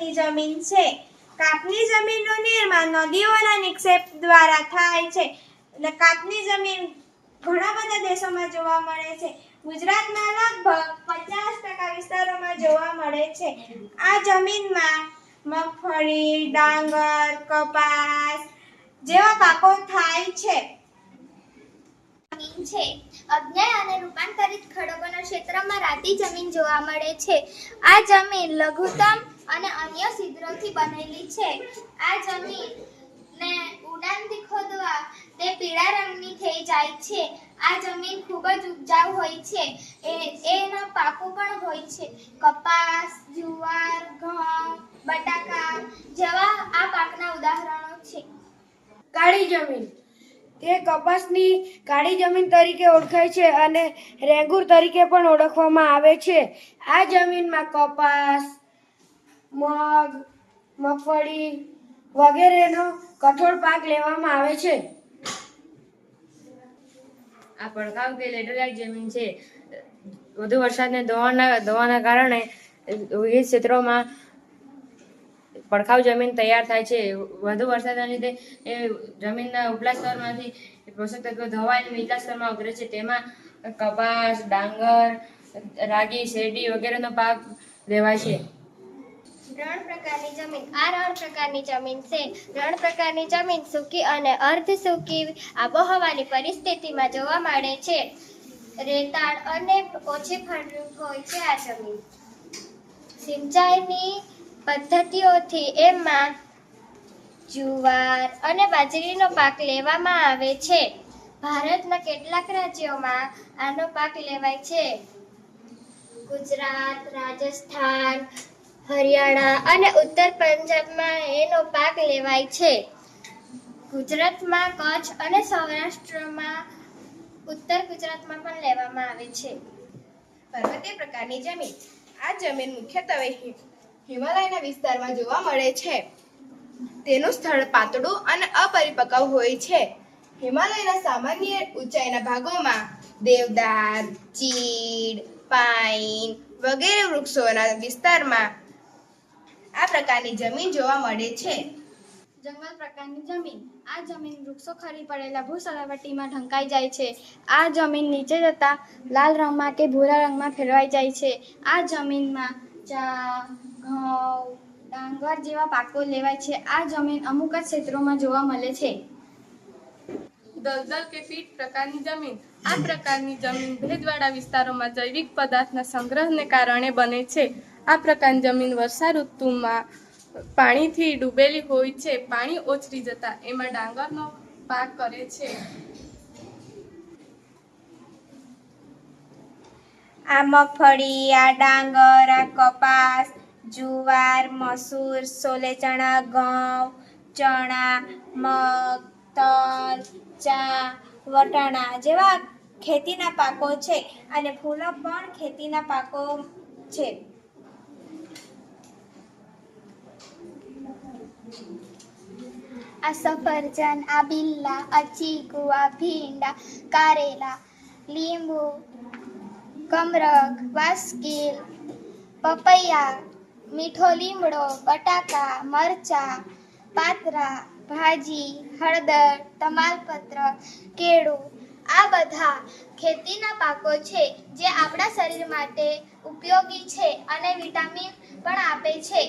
કાપની જમીન છે. કાપની જમીનનું નિર્માણ નદીઓના નિક્ષેપ દ્વારા થાય છે. એટલે કાપની જમીન ઘણા બધા દેશોમાં જોવા મળે છે. ગુજરાતમાં લગભગ પચાસ ટકા વિસ્તારોમાં જોવા મળે છે. આ જમીનમાં મગફળી, ડાંગર, કપાસ જેવા પાકો થાય છે. જમીન છે. અજ્ઞાય અને રૂપાંતરિત ખડકોના ક્ષેત્રમાં રાતી જમીન જોવા મળે છે. આ જમીન લઘુત્તમ અને અન્ય છિદ્રોથી બનેલી છે. આ જમીન ને ઉડાનથી ખોદવા તે પીળા રંગની થઈ જાય છે. આ જમીન ખૂબ જ ઉપજાઉ હોય છે. એ, એના પાકો પણ હોય છે. કપાસ, જુવાર, ઘઉં, બટાકા જેવા આ પાકના ઉદાહરણો છે. કાળી જમીન. તે કપાસની કાળી જમીન તરીકે ઓળખાય છે અને રેંગુર તરીકે પણ ઓળખવામાં આવે છે. આ જમીનમાં કપાસ મગ, મગફળી વગેરેનો કઠોળ પાક લેવામાં આવે છે. આ પડખાવ કે લેટેરાઇટ જમીન છે. વધુ વરસાદને દોવાના ધોવાના કારણે વિવિધ ક્ષેત્રોમાં પડખાવ જમીન તૈયાર થાય છે. વધુ વરસાદના લીધે એ જમીનના ઉપલા સ્તરમાંથી પોષક તત્વો ધોવાઈને નીચલા સ્તરમાં ઉતરે છે. તેમાં કપાસ, ડાંગર, રાગી, શેરડી વગેરેનો પાક લેવાય છે. રણ પ્રકારની જમીન. આ રણ પ્રકારની જમીન છે. રણ પ્રકારની જમીન સૂકી અને અર્ધ સૂકી આબોહવાની પરિસ્થિતિમાં જોવા મળે છે. રેતાળ અને ઓછી ફળદ્રુપ હોય છે આ જમીન. સિંચાઈની પદ્ધતિઓથી એમાં જુવાર અને બાજરીનો પાક લેવામાં આવે છે. ભારતના કેટલાક રાજ્યોમાં આનો પાક લેવાય છે. ગુજરાત, રાજસ્થાન હરિયાણા અને ઉત્તર પંજાબમાં એનો પાક લેવાય છે. ગુજરાતમાં કચ્છ અને સૌરાષ્ટ્રમાં ઉત્તર ગુજરાતમાં પણ લેવામાં આવે છે. પર્વતીય પ્રકારની જમીન. આ જમીન મુખ્યત્વે હિમાલયના વિસ્તારમાં જોવા મળે છે. તેનું સ્થળ પાતળું અને અપરિપક્વ હોય છે. હિમાલયના સામાન્ય ઊંચાઈના ભાગોમાં દેવદાર, ચીડ પાઇન વગેરે વૃક્ષોના વિસ્તારમાં પ્રકારની જમીન જોવા મળે છે. જંગલ પ્રકારની જમીન. આ જમીન વૃક્ષો ખરી પડેલા ભૂસલાવટીમાં ઢંકાઈ જાય છે. આ જમીન નીચે જતા લાલ રંગમાં કે ભૂરા રંગમાં ફેરવાઈ જાય છે. આ જમીનમાં ચા ઘઉં ડાંગર જેવા પાકો લેવાય છે. આ જમીન અમુક જ ક્ષેત્રોમાં જોવા મળે છે. દલદલ કે પીટ પ્રકારની જમીન. આ પ્રકારની જમીન ભેજવાળા વિસ્તારોમાં જૈવિક પદાર્થના સંગ્રહને કારણે બને છે. આ પ્રકારની જમીન વર્ષા ઋતુમાં પાણીથી ડૂબેલી હોય છે. પાણી ઓછરી જતા એમાં ડાંગરનો પાક કરે છે. આ મગફળી, આ ડાંગર, આ કપાસ, જુવાર, મસૂર, સોલે ચણા, ઘઉં, ચણા, મગ, તલ, ચા, વટાણા જેવા ખેતીના પાકો છે અને ફૂલો પણ ખેતીના પાકો છે. આ સફરજન આ બિલ્લા આ ચીકુ આ ભીંડા કારેલા લીંબુ કમરક વાસ્કીલ પપૈયા મીઠો લીમડો બટાકા મરચા પાતરા ભાજી હળદર તમાલપત્ર કેળું આ બધા ખેતીના પાકો છે જે આપણા શરીર માટે ઉપયોગી છે અને વિટામિન પણ આપે છે.